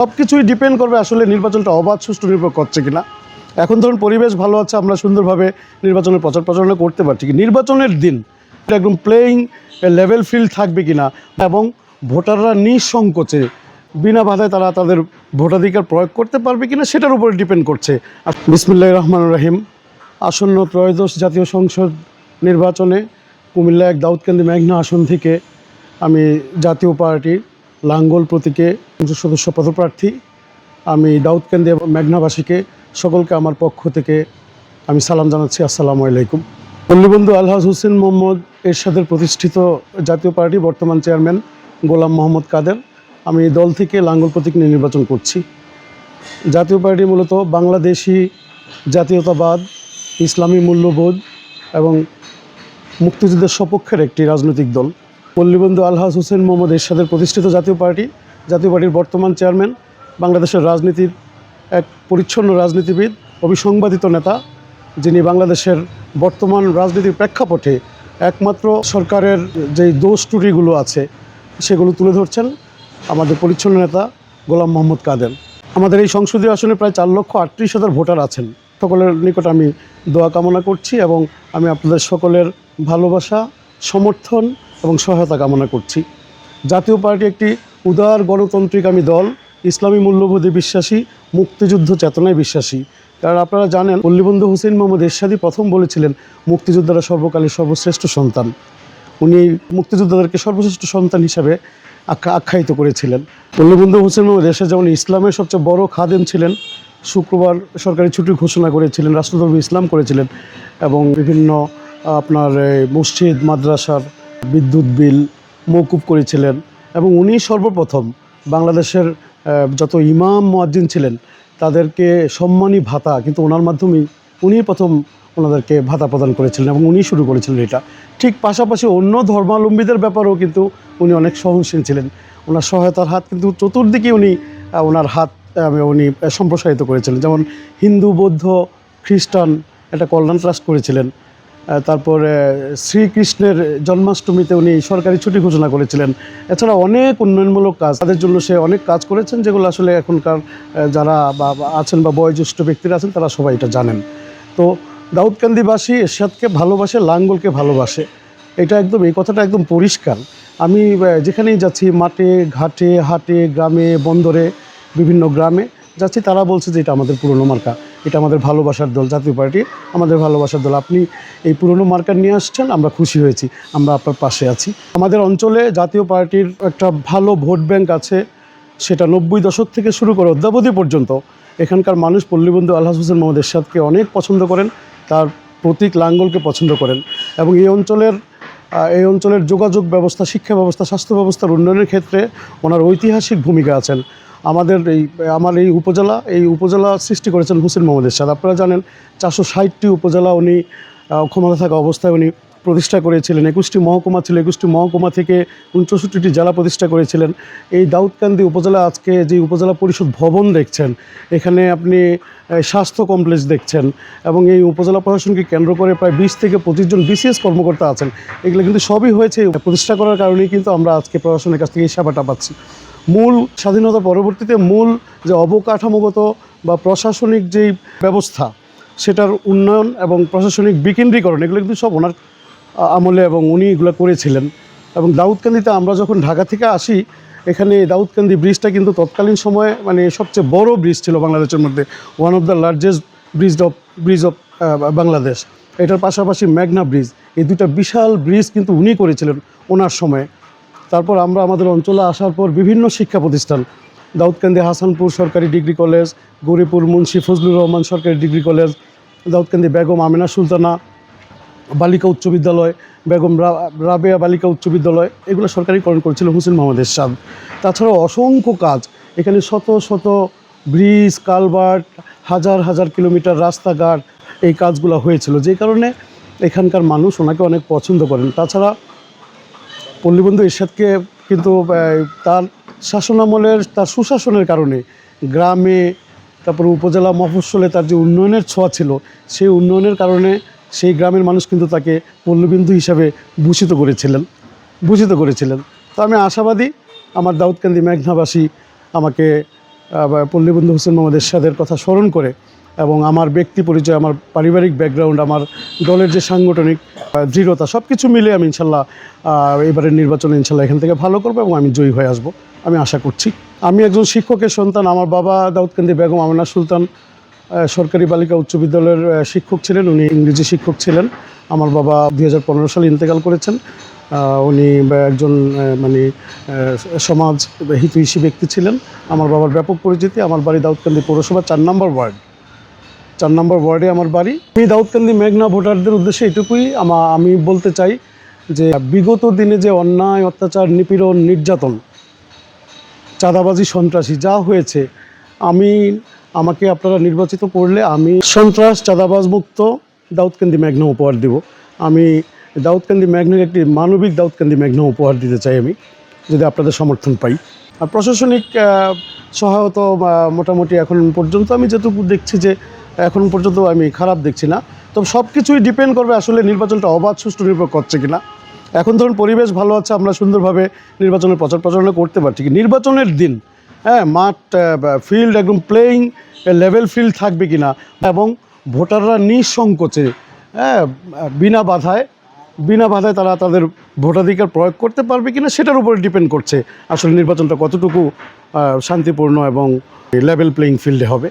সব কিছুই ডিপেন্ড করবে আসলে নির্বাচনটা অবাধ, সুষ্ঠু নির্ভর করছে কিনা। এখন ধরুন পরিবেশ ভালো আছে, আমরা সুন্দরভাবে নির্বাচনের প্রচার প্রচারণা করতে পারছি কি? নির্বাচনের দিন একদম প্লেয়িং লেভেল ফিল্ড থাকবে কিনা এবং ভোটাররা নিঃসংকোচে বিনা বাধায় তারা তাদের ভোটাধিকার প্রয়োগ করতে পারবে কিনা সেটার উপরে ডিপেন্ড করছে। আর বিসমুল্লাহ রহমান রহিম। আসন্ন ত্রয়োদশ জাতীয় সংসদ নির্বাচনে কুমিল্লা এক দাউদকান্দি মেঘনা আসন থেকে আমি জাতীয় পার্টি লাঙ্গল প্রতীকে সংসদ সদস্য পদপ্রার্থী। আমি দাউদকান্দি এবং মেঘনাবাসীকে সকলকে আমার পক্ষ থেকে আমি সালাম জানাচ্ছি। আসসালামু আলাইকুম। পল্লীবন্ধু আলহাজ হোসেন মোহাম্মদ এরশাদের প্রতিষ্ঠিত জাতীয় পার্টি বর্তমান চেয়ারম্যান গোলাম মোহাম্মদ কাদের। আমি দল থেকে লাঙ্গল প্রতীক নিয়ে নির্বাচন করছি। জাতীয় পার্টি মূলত বাংলাদেশি জাতীয়তাবাদ, ইসলামী মূল্যবোধ এবং মুক্তিযুদ্ধের সপক্ষের একটি রাজনৈতিক দল। পল্লীবন্ধু আলহাজ হোসেন মোহাম্মদ এরশাদের প্রতিষ্ঠিত জাতীয় পার্টি, জাতীয় পার্টির বর্তমান চেয়ারম্যান, বাংলাদেশের রাজনীতির এক পরিচ্ছন্ন রাজনীতিবিদ অবিসংবাদিত নেতা, যিনি বাংলাদেশের বর্তমান রাজনীতির প্রেক্ষাপটে একমাত্র সরকারের যেই দোষ ত্রুটিগুলো আছে, সেগুলো তুলে ধরছেন আমাদের পরিচ্ছন্ন নেতা গোলাম মোহাম্মদ কাদের আমাদের এই সংসদীয় আসনে প্রায় চার লক্ষ আটত্রিশ হাজার ভোটার আছেন। সকলের নিকট আমি দোয়া কামনা করছি এবং আমি আপনাদের সকলের ভালোবাসা, সমর্থন এবং সহায়তা কামনা করছি। জাতীয় পার্টি একটি উদার গণতান্ত্রিক আমি দল, ইসলামী মূল্যবোধে বিশ্বাসী, মুক্তিযুদ্ধ চেতনায় বিশ্বাসী। কারণ আপনারা জানেন, পল্লীবন্ধু হুসেন মোহাম্মদ এরশাদি প্রথম বলেছিলেন, মুক্তিযোদ্ধারা সর্বকালের সর্বশ্রেষ্ঠ সন্তান। উনি মুক্তিযোদ্ধাদেরকে সর্বশ্রেষ্ঠ সন্তান হিসাবে আখ্যা, আখ্যায়িত করেছিলেন। পল্লীবন্ধু হোসেন মোহাম্মদ এরশাদ যেমন ইসলামের সবচেয়ে বড় খাদেম ছিলেন, শুক্রবার সরকারি ছুটি ঘোষণা করেছিলেন, রাষ্ট্রধর্ম ইসলাম করেছিলেন এবং বিভিন্ন, আপনার মসজিদ, মাদ্রাসার বিদ্যুৎ বিল মৌকুব করেছিলেন এবং উনি সর্বপ্রথম বাংলাদেশের যত ইমাম মোয়াজ্জিন ছিলেন, তাদেরকে সম্মানী ভাতা, কিন্তু ওনার মাধ্যমেই উনি প্রথম ওনাদেরকে ভাতা প্রদান করেছিলেন এবং উনি শুরু করেছিলেন এটা। ঠিক পাশাপাশি অন্য ধর্মাবলম্বীদের ব্যাপারেও কিন্তু উনি অনেক সহনশীল ছিলেন। ওনার সহায়তার হাত কিন্তু চতুর্দিকে উনি ওনার হাত উনি সম্প্রসারিত করেছিলেন। যেমন হিন্দু, বৌদ্ধ, খ্রিস্টান একটা কল্যাণ ট্রাস্ট করেছিলেন। তারপরে শ্রীকৃষ্ণের জন্মাষ্টমীতে উনি সরকারি ছুটি ঘোষণা করেছিলেন। এছাড়া অনেক উন্নয়নমূলক কাজ। তাদের জন্য সে অনেক কাজ করেছেন যেগুলো আসলে এখনকার যারা বা আছেন বা বয়োজ্যেষ্ঠ ব্যক্তিরা আছেন তারা সবাই এটা জানেন। তো দাউদকান্দিবাসী এরশাদকে ভালোবাসে, লাঙ্গলকে ভালোবাসে। এটা একদম, এই কথাটা একদম পরিষ্কার। আমি যেখানেই যাচ্ছি, মাঠে, ঘাটে, হাটে, গ্রামে, বন্দরে, বিভিন্ন গ্রামে যাচ্ছি, তারা বলছে যে এটা আমাদের পুরনো মার্কা। এটা আমাদের ভালোবাসার দল, জাতীয় পার্টি। আমাদের ভালোবাসার দল, আপনি এই পুরনো মার্কা নিয়ে আসছেন, আমরা খুশি হয়েছি, আমরা আপনার পাশে আছি। আমাদের অঞ্চলে জাতীয় পার্টির একটা ভালো ভোট ব্যাংক আছে, সেটা নব্বই দশক থেকে শুরু করে অদ্যাবধি পর্যন্ত। এখানকার মানুষ পল্লীবন্ধু আলহাজ হোসেন মোহাম্মদ এরশাদকে অনেক পছন্দ করেন, তার প্রতীক লাঙ্গলকে পছন্দ করেন এবং এই অঞ্চলের এই অঞ্চলের যোগাযোগ ব্যবস্থা, শিক্ষা ব্যবস্থা, স্বাস্থ্য ব্যবস্থার উন্নয়নের ক্ষেত্রে ওনার ঐতিহাসিক ভূমিকা আছেন। আমাদের এই, আমার এই উপজেলা এই উপজেলা সৃষ্টি করেছেন হোসেন মোহাম্মদ এরশাদ। আপনারা জানেন, চারশো ষাটটি উপজেলা উনি ক্ষমতা থাকা অবস্থায় উনি প্রতিষ্ঠা করেছিলেন। একুশটি মহকুমা ছিল, একুশটি মহকুমা থেকে উনচৌষট্টিটি জেলা প্রতিষ্ঠা করেছিলেন। এই দাউদকান্দি উপজেলা আজকে যে উপজেলা পরিষদ ভবন দেখছেন, এখানে আপনি স্বাস্থ্য কমপ্লেক্স দেখছেন এবং এই উপজেলা প্রশাসনকে কেন্দ্র করে প্রায় বিশ থেকে পঁচিশ জন বিসিএস কর্মকর্তা আছেন। এগুলো কিন্তু সবই হয়েছে, প্রতিষ্ঠা করার কারণেই কিন্তু আমরা আজকে প্রশাসনের কাছ থেকে এই সেবাটা পাচ্ছি। মূল স্বাধীনতা পরবর্তীতে মূল যে অবকাঠামোগত বা প্রশাসনিক যেই ব্যবস্থা, সেটার উন্নয়ন এবং প্রশাসনিক বিকেন্দ্রীকরণ, এগুলো কিন্তু সব ওনার আমলে এবং উনি এগুলো করেছিলেন। এবং দাউদকান্দিতে আমরা যখন ঢাকা থেকে আসি, এখানে দাউদকান্দি ব্রিজটা কিন্তু তৎকালীন সময়ে মানে সবচেয়ে বড় ব্রিজ ছিল বাংলাদেশের মধ্যে one of the largest bridge of bridge of Bangladesh. এটার পাশাপাশি মেঘনা ব্রিজ, এই দুটা বিশাল ব্রিজ কিন্তু উনি করেছিলেন ওনার সময়ে। তারপর আমরা আমাদের অঞ্চলে আসার পর বিভিন্ন শিক্ষা প্রতিষ্ঠান, দাউদকান্দি হাসানপুর সরকারি ডিগ্রি কলেজ, গৌরীপুর মুন্সি ফজলুর রহমান সরকারি ডিগ্রি কলেজ, দাউদকান্দি বেগম আমিনা সুলতানা বালিকা উচ্চ বিদ্যালয়, বেগম রাবেয়া বালিকা উচ্চ বিদ্যালয়, এগুলো সরকারিকরণ করেছিল হুসেন মোহাম্মদ এরশাদ। তাছাড়াও অসংখ্য কাজ, এখানে শত শত ব্রিজ, কালভার্ট, হাজার হাজার কিলোমিটার রাস্তাঘাট, এই কাজগুলো হয়েছিল। যে কারণে এখানকার মানুষ ওনাকে অনেক পছন্দ করেন। তাছাড়া পল্লীবন্ধু ইরশাদকে কিন্তু তার শাসনামলের তার সুশাসনের কারণে গ্রামে, তারপর উপজেলা মফস্বলে তার যে উন্নয়নের ছোঁয়া ছিল, সেই উন্নয়নের কারণে সেই গ্রামের মানুষ কিন্তু তাকে পল্লীবিন্দু হিসাবে ভূষিত করেছিলেন ভূষিত করেছিলেন। তো আমি আশাবাদী আমার দাউদকান্দি মেঘনাবাসী আমাকে পল্লীবন্ধু হোসেন মোহাম্মদ এরশাদের কথা স্মরণ করে এবং আমার ব্যক্তি পরিচয়, আমার পারিবারিক ব্যাকগ্রাউন্ড আমার দলের যে সাংগঠনিক দৃঢ়তা সব কিছু মিলে আমি ইনশাল্লাহ এবারের নির্বাচনে ইনশাল্লাহ এখান থেকে ভালো করব এবং আমি জয়ী হয়ে আসব। আমি আশা করছি। আমি একজন শিক্ষকের সন্তান, আমার বাবা দাউদকান্দি বেগম আমিনা সুলতান সরকারি বালিকা উচ্চ বিদ্যালয়ের শিক্ষক ছিলেন, উনি ইংরেজি শিক্ষক ছিলেন। আমার বাবা দু হাজার পনেরো সালে ইন্তেকাল করেছেন। উনি একজন মানে সমাজ হিতৈষী ব্যক্তি ছিলেন। আমার বাবার ব্যাপক পরিচিতি, আমার বাড়ি দাউদকান্দি পৌরসভা, চার নম্বর ওয়ার্ড। চার নম্বর ওয়ার্ডে আমার বাড়ি। আমি দাউদকান্দি মেঘনা ভোটারদের উদ্দেশ্যে এটুকুই আমা বলতে চাই যে বিগত দিনে যে অন্যায়, অত্যাচার, নিপীড়ন, নির্যাতন, চাঁদাবাজি, সন্ত্রাসী যা হয়েছে, আমি, আমাকে আপনারা নির্বাচিত করলে আমি সন্ত্রাস, চাঁদাবাজ মুক্ত দাউদকান্দি মেঘনা উপহার দেব। আমি দাউদকান্দি মেঘনার একটি মানবিক দাউদকান্দি মেঘনা উপহার দিতে চাই আমি, যদি আপনাদের সমর্থন পাই। আর প্রশাসনিক সহায়তা মোটামুটি এখন পর্যন্ত আমি যেটুকু দেখছি যে এখন পর্যন্ত আমি খারাপ দেখছি না। তবে সব কিছুই ডিপেন্ড করবে আসলে নির্বাচনটা অবাধ, সুষ্ঠু নির্ভর করছে কিনা। এখন ধরুন পরিবেশ ভালো আছে, আমরা সুন্দরভাবে নির্বাচনের প্রচার প্রচারণা করতে পারছি কি নির্বাচনের দিন হ্যাঁ মাঠ ফিল্ড একদম প্লেয়িং লেভেল ফিল্ড থাকবে কি না এবং ভোটাররা নিঃসংকোচে হ্যাঁ বিনা বাধায় বিনা বাধায় তারা তাদের ভোটাধিকার প্রয়োগ করতে পারবে কিনা সেটার উপরে ডিপেন্ড করছে। আসলে নির্বাচনটা কতটুকু শান্তিপূর্ণ এবং লেভেল প্লেয়িং ফিল্ডে হবে।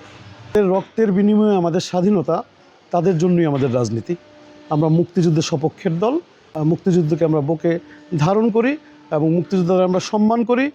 রক্তের বিনিময়ে আমাদের স্বাধীনতা, তাদের জন্যই আমাদের রাজনীতি। আমরা মুক্তিযুদ্ধের সপক্ষের দল, মুক্তিযুদ্ধকে আমরা বুকে ধারণ করি এবং মুক্তিযুদ্ধকে আমরা সম্মান করি।